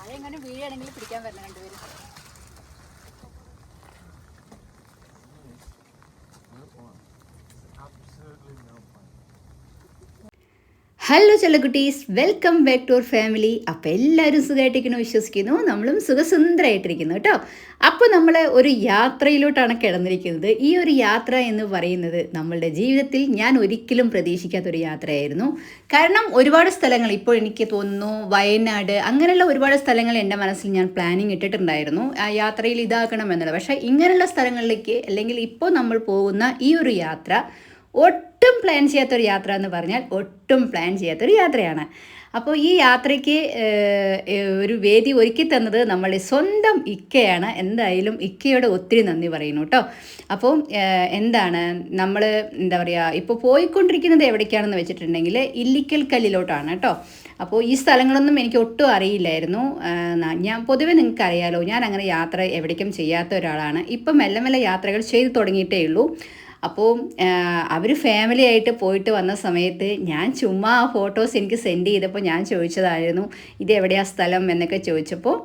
താഴെ എങ്ങനെ പിടിക്കാൻ വരണം രണ്ടുപേരും. ഹലോ ചെല്ല കുട്ടീസ് welcome back to our family അപ്പോൾ എല്ലാവരും സുഖമായിട്ടിരിക്കുന്നു വിശ്വസിക്കുന്നു. നമ്മളും സുഖസുന്ദരമായിട്ടിരിക്കുന്നു കേട്ടോ. അപ്പോൾ നമ്മൾ ഒരു യാത്രയിലോട്ടാണ് കിടന്നിരിക്കുന്നത്. ഈ ഒരു യാത്ര എന്ന് പറയുന്നത് നമ്മളുടെ ജീവിതത്തിൽ ഞാൻ ഒരിക്കലും പ്രതീക്ഷിക്കാത്തൊരു യാത്രയായിരുന്നു. കാരണം ഒരുപാട് സ്ഥലങ്ങൾ ഇപ്പോൾ എനിക്ക് തോന്നുന്നു വയനാട് അങ്ങനെയുള്ള ഒരുപാട് സ്ഥലങ്ങൾ എന്റെ മനസ്സിൽ ഞാൻ പ്ലാനിങ് ഇട്ടിട്ടുണ്ടായിരുന്നു. ആ യാത്രയിൽ ഇതാക്കണം എന്നുള്ളത്. പക്ഷേ ഇങ്ങനെയുള്ള സ്ഥലങ്ങളിലേക്ക് അല്ലെങ്കിൽ ഇപ്പോൾ നമ്മൾ പോകുന്ന ഈ ഒരു യാത്ര ഒട്ടും പ്ലാൻ ചെയ്യാത്തൊരു യാത്ര എന്ന് പറഞ്ഞാൽ ഒട്ടും പ്ലാൻ ചെയ്യാത്തൊരു യാത്രയാണ്. അപ്പോൾ ഈ യാത്രയ്ക്ക് ഒരു വേദി ഒരുക്കി തന്നത് നമ്മൾ സ്വന്തം ഇക്കയാണ്. എന്തായാലും ഇക്കയോട് ഒത്തിരി നന്ദി പറയുന്നു കേട്ടോ അപ്പോൾ എന്താണ്? നമ്മൾ എന്താ പറയുക ഇപ്പോൾ പോയിക്കൊണ്ടിരിക്കുന്നത് എവിടേക്കാണെന്ന് വെച്ചിട്ടുണ്ടെങ്കിൽ ഇല്ലിക്കൽ കല്ലിലോട്ടാണ് കേട്ടോ അപ്പോൾ ഈ സ്ഥലങ്ങളൊന്നും എനിക്ക് ഒട്ടും അറിയില്ലായിരുന്നു. ഞാൻ പൊതുവെ നിങ്ങൾക്ക് അറിയാലോ ഞാൻ അങ്ങനെ യാത്ര എവിടേക്കും ചെയ്യാത്ത ഒരാളാണ്. ഇപ്പം മെല്ലെ മെല്ലെ യാത്രകൾ ചെയ്തു തുടങ്ങിയിട്ടേ ഉള്ളൂ. അപ്പോൾ അവർ ഫാമിലി ആയിട്ട് പോയിട്ട് വന്ന സമയത്ത് ഞാൻ ചുമ്മാ ആ ഫോട്ടോസ് എനിക്ക് സെൻഡ് ചെയ്തപ്പോൾ ഞാൻ ചോദിച്ചതായിരുന്നു ഇത് എവിടെയാ സ്ഥലം? എന്നൊക്കെ ചോദിച്ചപ്പോൾ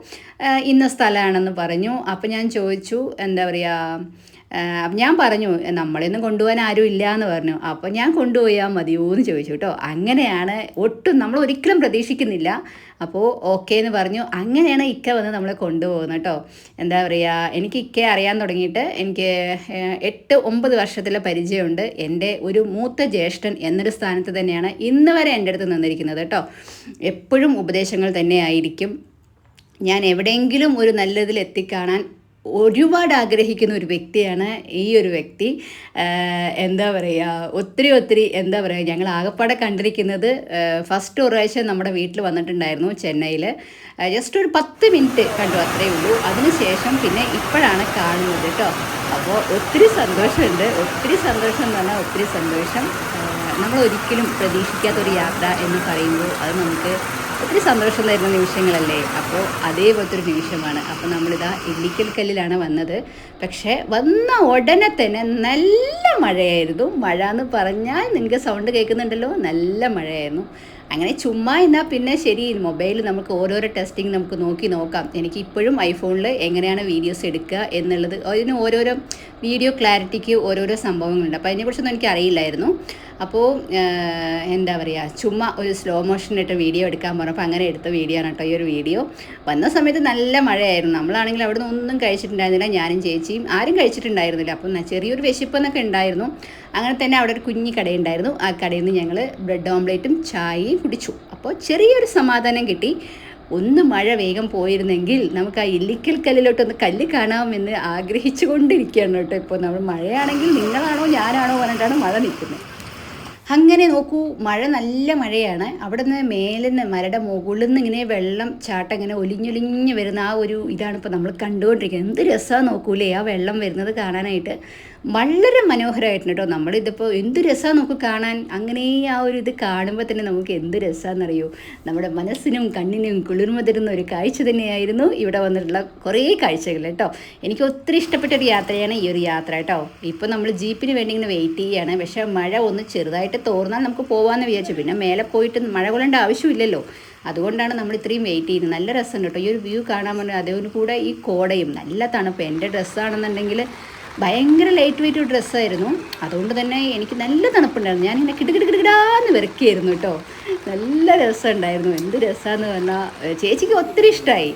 ഇന്ന സ്ഥലമാണെന്ന് പറഞ്ഞു. അപ്പോൾ ഞാൻ ചോദിച്ചു എന്താ പറയുക അപ്പം ഞാൻ പറഞ്ഞു നമ്മളെയൊന്നും കൊണ്ടുപോകാൻ ആരും ഇല്ല എന്ന് പറഞ്ഞു. അപ്പോൾ ഞാൻ കൊണ്ടുപോയാൽ മതിയോ എന്ന് ചോദിച്ചു കേട്ടോ. അങ്ങനെയാണ് ഒട്ടും നമ്മൾ ഒരിക്കലും പ്രതീക്ഷിക്കുന്നില്ല. അപ്പോൾ ഓക്കെ എന്ന് പറഞ്ഞു. അങ്ങനെയാണ് ഇക്ക വന്ന് നമ്മളെ കൊണ്ടുപോകുന്നത് കേട്ടോ. എന്താ പറയുക എനിക്ക് ഇക്ക അറിയാൻ തുടങ്ങിയിട്ട് എനിക്ക് എട്ട് ഒമ്പത് വർഷത്തിലെ പരിചയമുണ്ട്. എന്റെ ഒരു മൂത്ത ജ്യേഷ്ഠൻ എന്നൊരു സ്ഥാനത്ത് തന്നെയാണ് ഇന്ന് വരെ എന്റെ അടുത്ത് നിന്നിരിക്കുന്നത് കേട്ടോ. എപ്പോഴും ഉപദേശങ്ങൾ തന്നെയായിരിക്കും. ഞാൻ എവിടെയെങ്കിലും ഒരു നല്ലതിൽ എത്തിക്കാണാൻ ഒരുപാട് ആഗ്രഹിക്കുന്ന ഒരു വ്യക്തിയാണ് ഈ ഒരു വ്യക്തി. എന്താ പറയുക ഒത്തിരി ഒത്തിരി എന്താ പറയുക ഞങ്ങൾ ആകപ്പാടെ കണ്ടിരിക്കുന്നത് ഫസ്റ്റ് പ്രാവശ്യം നമ്മുടെ വീട്ടിൽ വന്നിട്ടുണ്ടായിരുന്നു ചെന്നൈയിൽ ജസ്റ്റ് ഒരു പത്ത് മിനിറ്റ് കണ്ടു അത്രയേ ഉള്ളൂ. അതിനുശേഷം പിന്നെ ഇപ്പോഴാണ് കാണുന്നത് കേട്ടോ. അപ്പോൾ ഒത്തിരി സന്തോഷമുണ്ട്. ഒത്തിരി സന്തോഷം എന്ന് പറഞ്ഞാൽ ഒത്തിരി സന്തോഷം. നമ്മൾ ഒരിക്കലും പ്രതീക്ഷിക്കാത്തൊരു യാത്ര എന്ന് പറയുമ്പോൾ അത് നമുക്ക് ഒത്തിരി സന്തോഷം തരുന്ന നിമിഷങ്ങളല്ലേ? അപ്പോൾ അതേപോലത്തെ ഒരു നിമിഷമാണ്. അപ്പോൾ നമ്മളിതാ ഇല്ലിക്കൽ കല്ലിലാണ് വന്നത്. പക്ഷേ വന്ന ഉടനെ തന്നെ നല്ല മഴയായിരുന്നു. മഴ എന്ന് പറഞ്ഞാൽ നിങ്ങൾക്ക് സൗണ്ട് കേൾക്കുന്നുണ്ടല്ലോ. നല്ല മഴയായിരുന്നു. അങ്ങനെ ചുമ്മാ എന്നാൽ പിന്നെ ശരി മൊബൈൽ നമുക്ക് ഓരോരോ ടെസ്റ്റിംഗ് നമുക്ക് നോക്കി നോക്കാം. എനിക്ക് ഇപ്പോഴും ഐഫോണിൽ എങ്ങനെയാണ് വീഡിയോസ് എടുക്കുക എന്നുള്ളത് അതിന് ഓരോരോ വീഡിയോ ക്ലാരിറ്റിക്ക് ഓരോരോ സംഭവങ്ങളുണ്ട്. അപ്പോൾ അതിനെക്കുറിച്ചൊന്നും എനിക്ക് അറിയില്ലായിരുന്നു. അപ്പോൾ എന്താ പറയുക ചുമ്മാ ഒരു സ്ലോ മോഷനിട്ട് വീഡിയോ എടുക്കാൻ പറഞ്ഞപ്പോൾ അങ്ങനെ എടുത്ത വീഡിയോ ആണ് കേട്ടോ ഈ ഒരു വീഡിയോ വന്ന സമയത്ത് നല്ല മഴയായിരുന്നു. നമ്മളാണെങ്കിൽ അവിടെ നിന്ന് ഒന്നും കഴിച്ചിട്ടുണ്ടായിരുന്നില്ല. ഞാനും ചേച്ചിയും ആരും കഴിച്ചിട്ടുണ്ടായിരുന്നില്ല. അപ്പം ചെറിയൊരു വിശപ്പെന്നൊക്കെ ഉണ്ടായിരുന്നു. അങ്ങനെ തന്നെ അവിടെ ഒരു കുഞ്ഞി കടയുണ്ടായിരുന്നു. ആ കടയിൽ നിന്ന് ഞങ്ങൾ ബ്രെഡ് ഓംലേറ്റും ചായയും കുടിച്ചു. അപ്പോൾ ചെറിയൊരു സമാധാനം കിട്ടി. ഒന്ന് മഴ വേഗം പോയിരുന്നെങ്കിൽ നമുക്ക് ആ ഇല്ലിക്കൽ കല്ലിലോട്ട് ഒന്ന് കല്ല് കാണാമെന്ന് ആഗ്രഹിച്ചു കൊണ്ടിരിക്കുകയാണ് കേട്ടോ ഇപ്പോൾ. നമ്മൾ മഴയാണെങ്കിൽ നിങ്ങളാണോ ഞാനാണോ പറഞ്ഞിട്ടാണ് മഴ നിൽക്കുന്നത്. അങ്ങനെ നോക്കൂ മഴ നല്ല മഴയാണ്. അവിടെ നിന്ന് മേലെ നിന്ന് മരയുടെ മുകളിൽ നിന്ന് ഇങ്ങനെ വെള്ളം ചാട്ടം ഇങ്ങനെ ഒലിഞ്ഞൊലിഞ്ഞ് വരുന്ന ആ ഒരു ഇതാണ് ഇപ്പോൾ നമ്മൾ കണ്ടുകൊണ്ടിരിക്കുന്നത്. എന്ത് രസമാണ് നോക്കൂലേ ആ വെള്ളം വരുന്നത് കാണാനായിട്ട്. വളരെ മനോഹരമായിട്ടുണ്ട് കേട്ടോ. നമ്മളിതിപ്പോൾ എന്ത് രസമാണ് നമുക്ക് കാണാൻ. അങ്ങനെ ആ ഒരു ഇത് കാണുമ്പോൾ തന്നെ നമുക്ക് എന്ത് രസമാണെന്നറിയോ നമ്മുടെ മനസ്സിനും കണ്ണിനും കുളിർമ തരുന്ന ഒരു കാഴ്ച തന്നെയായിരുന്നു ഇവിടെ വന്നിട്ടുള്ള കുറേ കാഴ്ചകൾ കേട്ടോ. എനിക്ക് ഒത്തിരി ഇഷ്ടപ്പെട്ട ഒരു യാത്രയാണ് ഈ ഒരു യാത്ര കേട്ടോ. ഇപ്പോൾ നമ്മൾ ജീപ്പിന് വേണ്ടി ഇങ്ങനെ വെയിറ്റ് ചെയ്യുകയാണ് പക്ഷേ മഴ ഒന്ന് ചെറുതായിട്ട് തോർന്നാൽ നമുക്ക് പോകാമെന്ന് വിചാരിച്ചു. പിന്നെ മേലെ പോയിട്ട് മഴ കൊള്ളേണ്ട ആവശ്യമില്ലല്ലോ. അതുകൊണ്ടാണ് നമ്മൾ ഇത്രയും വെയിറ്റ് ചെയ്യുന്നത്. നല്ല രസമുണ്ട് കേട്ടോ. ഈ ഒരു വ്യൂ കാണാൻ പറഞ്ഞാൽ അതേപോലെ കൂടെ ഈ കോടയും നല്ല തണുപ്പ്. എന്റെ ഡ്രസ്സാണെന്നുണ്ടെങ്കിൽ ഭയങ്കര ലൈറ്റ് വെയിറ്റ് ഡ്രസ്സായിരുന്നു അതുകൊണ്ട് തന്നെ എനിക്ക് നല്ല തണുപ്പുണ്ടായിരുന്നു. ഞാനിങ്ങനെ കിടുകിടുകിടുകിടാന്ന് വിറക്കിയായിരുന്നു കേട്ടോ. നല്ല രസമുണ്ടായിരുന്നു എന്ത് രസമാണെന്ന് പറഞ്ഞാൽ ചേച്ചിക്ക് ഒത്തിരി ഇഷ്ടമായി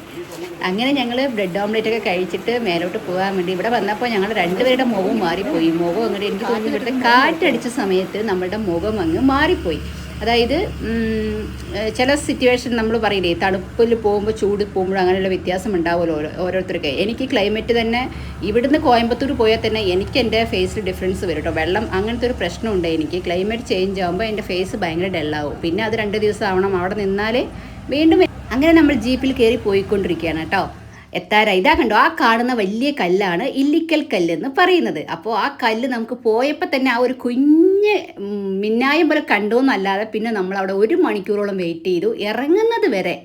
അങ്ങനെ ഞങ്ങൾ ബ്രെഡ് ഓംലെറ്റ് ഒക്കെ കഴിച്ചിട്ട് മേലോട്ട് പോകാൻ വേണ്ടി ഇവിടെ വന്നപ്പോൾ ഞങ്ങൾ രണ്ടുപേരുടെ മുഖം മാറിപ്പോയി. മുഖം അങ്ങോട്ട് എനിക്ക് തോന്നുന്നു ഇവിടുത്തെ കാറ്റടിച്ച സമയത്ത് നമ്മളുടെ മുഖം അങ്ങ് മാറിപ്പോയി. അതായത് ചില സിറ്റുവേഷൻ നമ്മൾ പറയില്ലേ തണുപ്പിൽ പോകുമ്പോൾ ചൂട് പോകുമ്പോൾ അങ്ങനെയുള്ള വ്യത്യാസം ഉണ്ടാവുമല്ലോ ഓരോ ഓരോരുത്തർക്ക്. എനിക്ക് ക്ലൈമറ്റ് തന്നെ ഇവിടുന്ന് കോയമ്പത്തൂർ പോയാൽ തന്നെ എനിക്ക് എന്റെ ഫേസിൽ ഡിഫറൻസ് വരും കേട്ടോ. വെള്ളം അങ്ങനത്തെ ഒരു പ്രശ്നമുണ്ട് എനിക്ക്. ക്ലൈമറ്റ് ചേഞ്ച് ആകുമ്പോൾ എന്റെ ഫേസ് ഭയങ്കര ഡെല്ലാവും പിന്നെ അത് രണ്ട് ദിവസം ആവണം. അവിടെ നിന്നാലേ വീണ്ടും അങ്ങനെ നമ്മൾ ജീപ്പിൽ കയറി പോയിക്കൊണ്ടിരിക്കുകയാണ് കേട്ടോ. എത്താറായി. ഇതാ കണ്ടോ ആ കാണുന്ന വലിയ കല്ലാണ് ഇല്ലിക്കൽ കല്ലെന്ന് പറയുന്നത്. അപ്പോൾ ആ കല്ല് നമുക്ക് പോയപ്പോൾ തന്നെ ആ ഒരു കുഞ്ഞ് മിന്നായം പോലെ കണ്ടോന്നല്ലാതെ പിന്നെ നമ്മൾ അവിടെ ഒരു മണിക്കൂറോളം വെയിറ്റ് ചെയ്തു. ഇറങ്ങുന്നത് വരെ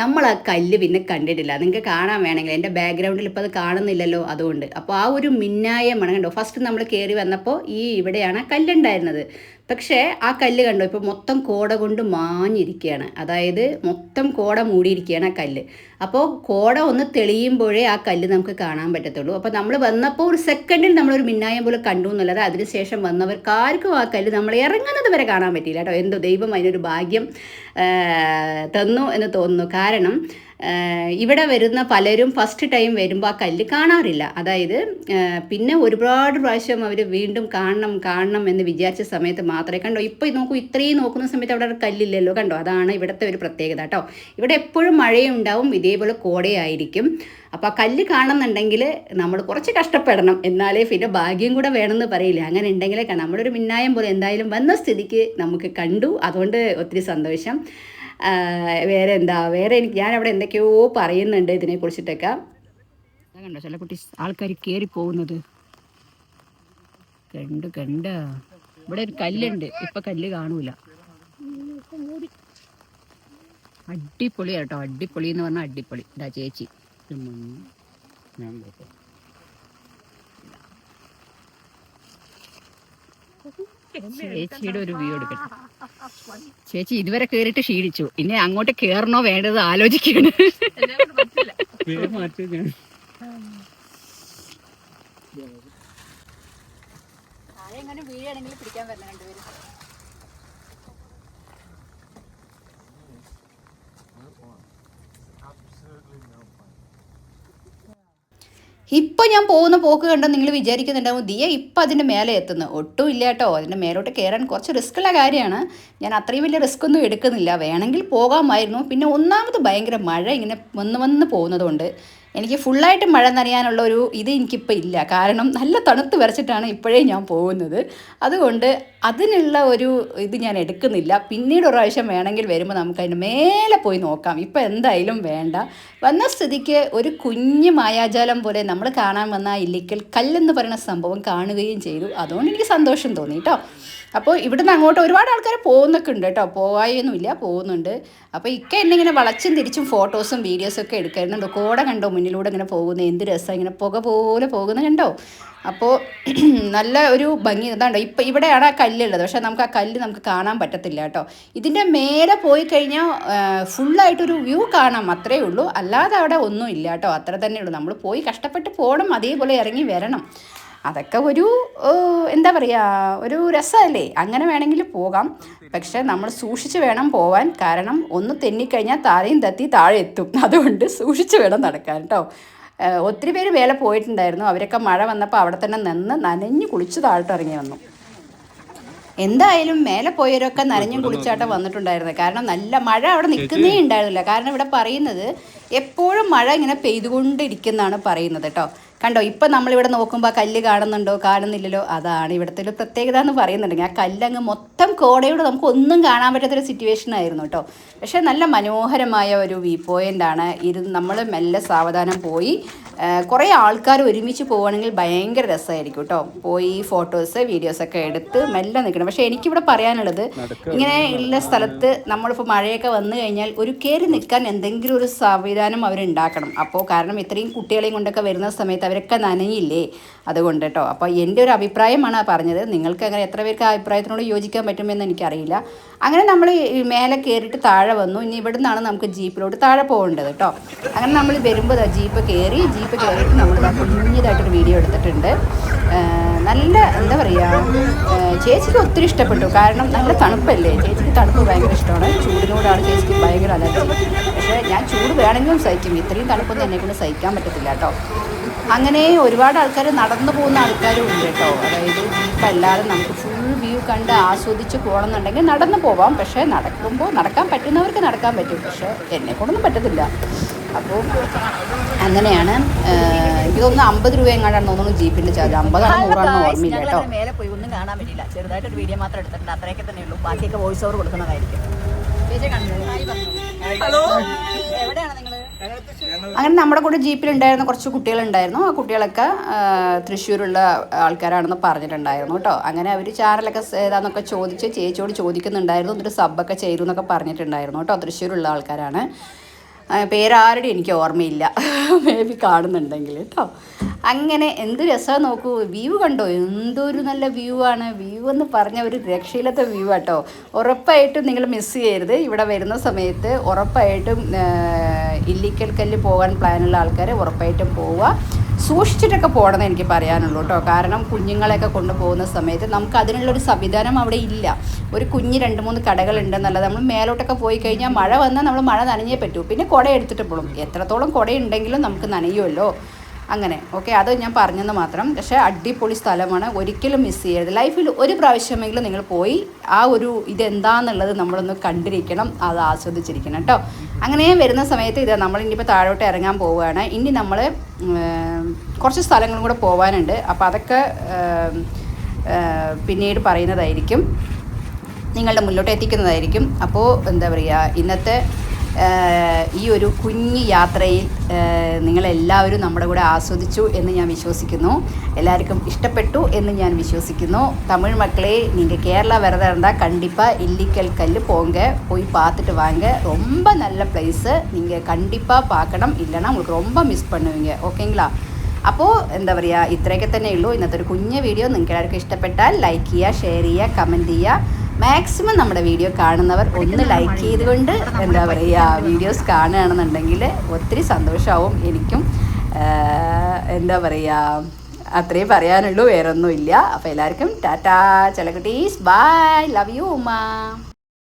നമ്മൾ ആ കല്ല് പിന്നെ കണ്ടിട്ടില്ല. നിങ്ങൾക്ക് കാണാൻ വേണമെങ്കിൽ എന്റെ ബാക്ക്ഗ്രൗണ്ടിൽ ഇപ്പോൾ അത് കാണുന്നില്ലല്ലോ അതുകൊണ്ട്. അപ്പോൾ ആ ഒരു മിന്നായമാണ് കണ്ടോ ഫസ്റ്റ് നമ്മൾ കയറി വന്നപ്പോൾ ഈ ഇവിടെയാണ് ആ കല്ലുണ്ടായിരുന്നത് പക്ഷേ ആ കല്ല് കണ്ടോ? ഇപ്പോൾ മൊത്തം കോട കൊണ്ട് മാഞ്ഞിരിക്കുകയാണ് അതായത് മൊത്തം കോട മൂടിയിരിക്കുകയാണ് ആ കല്ല്. അപ്പോൾ കോട ഒന്ന് തെളിയുമ്പോഴേ ആ കല്ല് നമുക്ക് കാണാൻ പറ്റത്തുള്ളൂ. അപ്പോൾ നമ്മൾ വന്നപ്പോൾ ഒരു സെക്കൻഡിൽ നമ്മളൊരു മിന്നായം പോലെ കണ്ടു എന്നുള്ളത് അതിനുശേഷം വന്നവർക്കാർക്കും ആ കല്ല് നമ്മൾ ഇറങ്ങുന്നത് വരെ കാണാൻ പറ്റിയില്ല കേട്ടോ. എന്തോ ദൈവം അതിനൊരു ഭാഗ്യം തന്നു എന്ന് തോന്നുന്നു. കാരണം ഇവിടെ വരുന്ന പലരും ഫസ്റ്റ് ടൈം വരുമ്പോൾ ആ കല്ല് കാണാറില്ല. അതായത് പിന്നെ ഒരുപാട് പ്രാവശ്യം അവർ വീണ്ടും കാണണം കാണണം എന്ന് വിചാരിച്ച സമയത്ത് മാത്രമേ കണ്ടോ. ഇപ്പോൾ നോക്കൂ ഇത്രയും നോക്കുന്ന സമയത്ത് അവിടെ ഒരു കല്ലില്ലല്ലോ കണ്ടോ? അതാണ് ഇവിടുത്തെ ഒരു പ്രത്യേകത കേട്ടോ ഇവിടെ എപ്പോഴും മഴയുണ്ടാവും ഇതേപോലെ കോടയായിരിക്കും. അപ്പോൾ ആ കല്ല് കാണുന്നുണ്ടെങ്കിൽ നമ്മൾ കുറച്ച് കഷ്ടപ്പെടണം. എന്നാലേ പിന്നെ ഭാഗ്യം കൂടെ വേണമെന്ന് പറയില്ല? അങ്ങനെ ഉണ്ടെങ്കിലേ. നമ്മളൊരു മിന്നായം പോലെ എന്തായാലും വന്ന സ്ഥിതിക്ക് നമുക്ക് കണ്ടു. അതുകൊണ്ട് ഒത്തിരി സന്തോഷം. വേറെ എന്താ വേറെ എനിക്ക് ഞാൻ അവിടെ എന്തൊക്കെയോ പറയുന്നുണ്ട് ഇതിനെ കുറിച്ചിട്ടൊക്കെ കണ്ടോ ചില കുട്ടി ആൾക്കാർ കയറി പോകുന്നത്? കണ്ട് കണ്ട. ഇവിടെ ഒരു കല്ലുണ്ട്. ഇപ്പൊ കല്ല് കാണൂല. അടിപൊളി കേട്ടോ. അടിപൊളി എന്ന് പറഞ്ഞാൽ അടിപൊളി. ഇതാ ചേച്ചി. ചേച്ചിയുടെ ഒരു വ്യൂ എടുക്കട്ടെ. ചേച്ചി ഇതുവരെ കേറിട്ട് ക്ഷീണിച്ചു. ഇനി അങ്ങോട്ട് കേറണോ വേണ്ടത് ആലോചിക്കണം. വീഴാണെങ്കിൽ പിടിക്കാൻ വരണം രണ്ടുപേരും. ഇപ്പോൾ ഞാൻ പോകുന്ന പോക്ക് കണ്ടോ നിങ്ങൾ വിചാരിക്കുന്നുണ്ടാവും ദിയ ഇപ്പം അതിന്റെ മേലെ എത്തുന്നു. ഒട്ടും ഇല്ല കേട്ടോ. അതിന്റെ മേലോട്ട് കയറാൻ കുറച്ച് റിസ്ക്കുള്ള കാര്യമാണ്. ഞാൻ അത്രയും വലിയ റിസ്ക് ഒന്നും എടുക്കുന്നില്ല. വേണമെങ്കിൽ പോകാമായിരുന്നു. പിന്നെ ഒന്നാമത് ഭയങ്കര മഴ ഇങ്ങനെ വന്ന് വന്ന് പോകുന്നതുകൊണ്ട് എനിക്ക് ഫുള്ളായിട്ട് മഴ നനയാനുള്ള ഒരു ഇത് എനിക്കിപ്പോൾ ഇല്ല. കാരണം നല്ല തണുത്ത് വരച്ചിട്ടാണ് ഇപ്പോഴേ ഞാൻ പോകുന്നത്. അതുകൊണ്ട് അതിനുള്ള ഒരു ഇത് ഞാൻ എടുക്കുന്നില്ല. പിന്നീട് ഒരു പ്രാവശ്യം വേണമെങ്കിൽ വരുമ്പോൾ നമുക്ക് അതിന് മേലെ പോയി നോക്കാം. ഇപ്പോൾ എന്തായാലും വേണ്ട. വന്ന സ്ഥിതിക്ക് ഒരു കുഞ്ഞു മായാജാലം പോലെ നമ്മൾ കാണാൻ വന്ന ഇല്ലിക്കൽ കല്ലെന്ന് പറയുന്ന സംഭവം കാണുകയും ചെയ്തു. അതുകൊണ്ട് എനിക്ക് സന്തോഷം തോന്നി കേട്ടോ അപ്പോൾ ഇവിടുന്ന് അങ്ങോട്ട് ഒരുപാട് ആൾക്കാർ പോകുന്നൊക്കെ ഉണ്ട് കേട്ടോ പോകായൊന്നുമില്ല പോകുന്നുണ്ട്. അപ്പോൾ ഇക്ക എന്നെ ഇങ്ങനെ വളച്ചും തിരിച്ചും ഫോട്ടോസും വീഡിയോസും ഒക്കെ എടുക്കാറുണ്ട്. കോട കണ്ടോ മുന്നിലൂടെ ഇങ്ങനെ പോകുന്നത്? എന്ത് രസം ഇങ്ങനെ പുക പോലെ പോകുന്നത് കണ്ടോ? അപ്പോൾ നല്ല ഒരു ഭംഗി. ഇതാണ്ടോ ഇപ്പം ഇവിടെയാണ് ആ കല്ലുള്ളത്. പക്ഷേ നമുക്ക് ആ കല്ല് നമുക്ക് കാണാൻ പറ്റത്തില്ല കേട്ടോ. ഇതിന്റെ മേലെ പോയി കഴിഞ്ഞാൽ ഫുള്ളായിട്ടൊരു വ്യൂ കാണാം അത്രേ ഉള്ളൂ. അല്ലാതെ അവിടെ ഒന്നും ഇല്ല കേട്ടോ. അത്ര തന്നെ ഉള്ളൂ. നമ്മൾ പോയി കഷ്ടപ്പെട്ട് പോകണം അതേപോലെ ഇറങ്ങി വരണം. അതൊക്കെ ഒരു എന്താ പറയുക ഒരു രസമല്ലേ? അങ്ങനെ വേണമെങ്കിൽ പോകാം. പക്ഷെ നമ്മൾ സൂക്ഷിച്ച് വേണം പോവാൻ. കാരണം ഒന്ന് തെന്നിക്കഴിഞ്ഞാൽ താഴെയും തത്തി താഴെ എത്തും. അതുകൊണ്ട് സൂക്ഷിച്ച് വേണം നടക്കാൻ കേട്ടോ. ഒത്തിരി പേര് വേല പോയിട്ടുണ്ടായിരുന്നു. അവരൊക്കെ മഴ വന്നപ്പോൾ അവിടെ തന്നെ നിന്ന് നനഞ്ഞ് കുളിച്ച് താഴ്ത്തിറങ്ങി ഇറങ്ങി വന്നു. എന്തായാലും മേലെ പോയവരൊക്കെ നനഞ്ഞും കുളിച്ചാട്ടം വന്നിട്ടുണ്ടായിരുന്നത് കാരണം നല്ല മഴ അവിടെ നിൽക്കുന്നേ ഉണ്ടായിരുന്നില്ല. കാരണം ഇവിടെ പറയുന്നത് എപ്പോഴും മഴ ഇങ്ങനെ പെയ്തുകൊണ്ടിരിക്കുന്നതാണ് പറയുന്നത് കേട്ടോ. കണ്ടോ ഇപ്പം നമ്മളിവിടെ നോക്കുമ്പോൾ ആ കല്ല് കാണുന്നുണ്ടോ കാണുന്നില്ലല്ലോ? അതാണ് ഇവിടുത്തെ ഒരു പ്രത്യേകത എന്ന് പറയുന്നുണ്ടെങ്കിൽ ആ കല്ലങ്ങ് മൊത്തം കോടയോട് നമുക്ക് ഒന്നും കാണാൻ പറ്റാത്തൊരു സിറ്റുവേഷൻ ആയിരുന്നു കേട്ടോ. പക്ഷേ നല്ല മനോഹരമായ ഒരു വ്യൂ പോയിന്റ് ആണ്. ഇത് നമ്മൾ മെല്ലെ സാവധാനം പോയി കുറേ ആൾക്കാർ ഒരുമിച്ച് പോവുകയാണെങ്കിൽ ഭയങ്കര രസമായിരിക്കും കേട്ടോ. പോയി ഫോട്ടോസ് വീഡിയോസൊക്കെ എടുത്ത് മെല്ലെ നിൽക്കണം. പക്ഷേ എനിക്കിവിടെ പറയാനുള്ളത് ഇങ്ങനെ ഉള്ള സ്ഥലത്ത് നമ്മളിപ്പോൾ മഴയൊക്കെ വന്നു കഴിഞ്ഞാൽ ഒരു കയറി നിൽക്കാൻ എന്തെങ്കിലും ഒരു സംവിധാനം അവരുണ്ടാക്കണം അപ്പോൾ കാരണം ഇത്രയും കുട്ടികളെയും കൊണ്ടൊക്കെ വരുന്ന സമയത്ത് അവരൊക്കെ നനയില്ലേ അതുകൊണ്ട് കേട്ടോ. അപ്പോൾ എന്റെ ഒരു അഭിപ്രായമാണ് പറഞ്ഞത്. നിങ്ങൾക്ക് അങ്ങനെ എത്ര പേർക്ക് ആ അഭിപ്രായത്തിനോട് യോജിക്കാൻ പറ്റുമെന്ന് എനിക്കറിയില്ല. അങ്ങനെ നമ്മൾ മേലെ കയറിയിട്ട് താഴെ വന്നു. ഇനി ഇവിടെ നിന്നാണ് നമുക്ക് ജീപ്പിലോട്ട് താഴെ പോകേണ്ടത് കേട്ടോ. അങ്ങനെ നമ്മൾ വരുമ്പോൾ ജീപ്പ് കയറി ജീപ്പ് കയറിയിട്ട് നമ്മൾ കുഞ്ഞിതായിട്ടൊരു വീഡിയോ എടുത്തിട്ടുണ്ട്. നല്ല എന്താ പറയുക ചേച്ചിക്ക് ഒത്തിരി ഇഷ്ടപ്പെട്ടു. കാരണം നല്ല തണുപ്പല്ലേ? ചേച്ചിക്ക് തണുപ്പ് ഭയങ്കര ഇഷ്ടമാണ്. ചൂടിനോടാണ് ചേച്ചിക്ക് ഭയങ്കര അലർജി. പക്ഷേ ഞാൻ ചൂട് വേണമെങ്കിലും സഹിക്കും. ഇത്രയും തണുപ്പൊന്നും എന്നെ കൊണ്ട് സഹിക്കാൻ പറ്റത്തില്ല കേട്ടോ. അങ്ങനെ ഒരുപാട് ആൾക്കാർ നടന്നു പോകുന്ന ആൾക്കാരും ഉണ്ട് കേട്ടോ. അതായത് ഇപ്പം എല്ലാവരും നമുക്ക് ഫുൾ വ്യൂ കണ്ട് ആസ്വദിച്ച് പോകണമെന്നുണ്ടെങ്കിൽ നടന്നു പോവാം. പക്ഷേ നടക്കുമ്പോൾ നടക്കാൻ പറ്റുന്നവർക്ക് നടക്കാൻ പറ്റും. പക്ഷേ എന്നെ കൊണ്ടൊന്നും പറ്റത്തില്ല. അപ്പോൾ അങ്ങനെയാണ്. ഇതൊന്ന് എനിക്ക് തോന്നുന്നു അമ്പത് രൂപ എങ്ങാണ്ടാണ് തോന്നുന്നു ജീപ്പിന്റെ ചാർജ്. അമ്പതാണ് നൂറാണെന്ന് ഓർമ്മയില്ല കേട്ടോ. മേലെ പോയി ഒന്നും കാണാൻ പറ്റില്ല ചെറുതായിട്ട് ഒരു വീഡിയോ മാത്രം എടുത്തിട്ടുണ്ട്. അത്രയൊക്കെ തന്നെ ഉള്ളൂ. ബാക്കിയൊക്കെ വോയിസ് ഓവർ കൊടുക്കുന്നതായിരിക്കും. ഹലോ എവിടെയാണ് നിങ്ങൾ? അങ്ങനെ നമ്മുടെ കൂടെ ജീപ്പിലുണ്ടായിരുന്ന കുറച്ച് കുട്ടികളുണ്ടായിരുന്നു. ആ കുട്ടികളൊക്കെ തൃശ്ശൂരുള്ള ആൾക്കാരാണെന്ന് പറഞ്ഞിട്ടുണ്ടായിരുന്നു കേട്ടോ. അങ്ങനെ അവർ ചാനലൊക്കെ ഏതാന്നൊക്കെ ചോദിച്ച് ചേച്ചിയോട് ചോദിക്കുന്നുണ്ടായിരുന്നു. എന്നിട്ട് സബ്ബൊക്കെ ചെയ്തു എന്നൊക്കെ പറഞ്ഞിട്ടുണ്ടായിരുന്നു കേട്ടോ. തൃശ്ശൂരുള്ള ആൾക്കാരാണ്. പേരാരുടെ എനിക്ക് ഓർമ്മയില്ല. മേ ബി കാണുന്നുണ്ടെങ്കിൽ കേട്ടോ. അങ്ങനെ എന്ത് രസമാണ് നോക്കൂ. വ്യൂ കണ്ടോ? എന്തൊരു നല്ല വ്യൂ ആണ്. വ്യൂ എന്ന് പറഞ്ഞ ഒരു രക്ഷയില്ലാത്ത വ്യൂ ആട്ടോ. ഉറപ്പായിട്ടും നിങ്ങൾ മിസ് ചെയ്യരുത്. ഇവിടെ വരുന്ന സമയത്ത് ഉറപ്പായിട്ടും ഇല്ലിക്കൽ കല്ല് പോകാൻ പ്ലാനുള്ള ആൾക്കാർ ഉറപ്പായിട്ടും പോവുക. സൂക്ഷിച്ചിട്ടൊക്കെ പോകണമെന്ന് എനിക്ക് പറയാനുള്ളൂ കേട്ടോ. കാരണം കുഞ്ഞുങ്ങളെയൊക്കെ കൊണ്ടുപോകുന്ന സമയത്ത് നമുക്ക് അതിനുള്ളൊരു സംവിധാനം അവിടെ ഇല്ല. ഒരു കുഞ്ഞ് രണ്ട് മൂന്ന് കടകളുണ്ടെന്നല്ലാതെ നമ്മൾ മേലോട്ടൊക്കെ പോയി കഴിഞ്ഞാൽ മഴ വന്നാൽ നമ്മൾ മഴ നനഞ്ഞേ പറ്റൂ. പിന്നെ കുട എടുത്തിട്ട് പോകും എത്രത്തോളം കുട ഉണ്ടെങ്കിലും നമുക്ക് നനയുമല്ലോ. അങ്ങനെ ഓക്കെ അത് ഞാൻ പറഞ്ഞെന്ന് മാത്രം. പക്ഷേ അടിപൊളി സ്ഥലമാണ്. ഒരിക്കലും മിസ് ചെയ്യരുത്. ലൈഫിൽ ഒരു പ്രാവശ്യമെങ്കിലും നിങ്ങൾ പോയി ആ ഒരു ഇതെന്താന്നുള്ളത് നമ്മളൊന്ന് കണ്ടിരിക്കണം. അത് ആസ്വദിച്ചിരിക്കണം കേട്ടോ അങ്ങനെ വരുന്ന സമയത്ത് ഇത് നമ്മൾ ഇനിയിപ്പോൾ താഴോട്ട് ഇറങ്ങാൻ പോവുകയാണ്. ഇനി നമ്മൾ കുറച്ച് സ്ഥലങ്ങളും കൂടെ പോകാനുണ്ട് അപ്പോൾ അതൊക്കെ പിന്നീട് പറയുന്നതായിരിക്കും. നിങ്ങളുടെ മുന്നോട്ട് എത്തിക്കുന്നതായിരിക്കും. അപ്പോൾ എന്താ പറയുക ഇന്നത്തെ ഈ ഒരു കുഞ്ഞു യാത്രയിൽ ആഹ്, നിങ്ങളെല്ലാവരും നമ്മുടെ കൂടെ ആസ്വദിച്ചു എന്ന് ഞാൻ വിശ്വസിക്കുന്നു എല്ലാവർക്കും ഇഷ്ടപ്പെട്ടു എന്ന് ഞാൻ വിശ്വസിക്കുന്നു തമിഴ് മക്കളെ நீங்கள் கேரளா வரதா இருந்தால் கண்டிப்பாக இல்லிக்கல் கல் போங்க போய் பார்த்துட்டு வாங்க ரொம்ப நல்ல பிளேஸு நீங்கள் கண்டிப்பாக பார்க்கணும் இல்லைன்னா உங்களுக்கு ரொம்ப மிஸ் பண்ணுவீங்க ஓகேங்களா അപ്പോൾ എന്താ പറയുക ഇത്രയൊക്കെ തന്നെ ഉള്ളൂ ഇന്നത്തെ ഒരു കുഞ്ഞ് വീഡിയോ നിങ്ങൾക്ക് എല്ലാവർക്കും ഇഷ്ടപ്പെട്ടാൽ ലൈക്ക് ചെയ്യുക ഷെയർ ചെയ്യുക കമൻറ്റ് ചെയ്യുക മാക്സിമം നമ്മുടെ വീഡിയോ കാണുന്നവർ ഒന്ന് ലൈക്ക് ചെയ്തുകൊണ്ട് എന്താ പറയുക വീഡിയോസ് കാണുകയാണെന്നുണ്ടെങ്കിൽ ഒത്തിരി സന്തോഷമാവും എനിക്കും. എന്താ പറയുക അത്രയും പറയാനുള്ളൂ വേറൊന്നുമില്ല. അപ്പോൾ എല്ലാവർക്കും ടാറ്റാ ചില കുട്ടീസ് ബൈ ലവ് യു ഉമ്മ.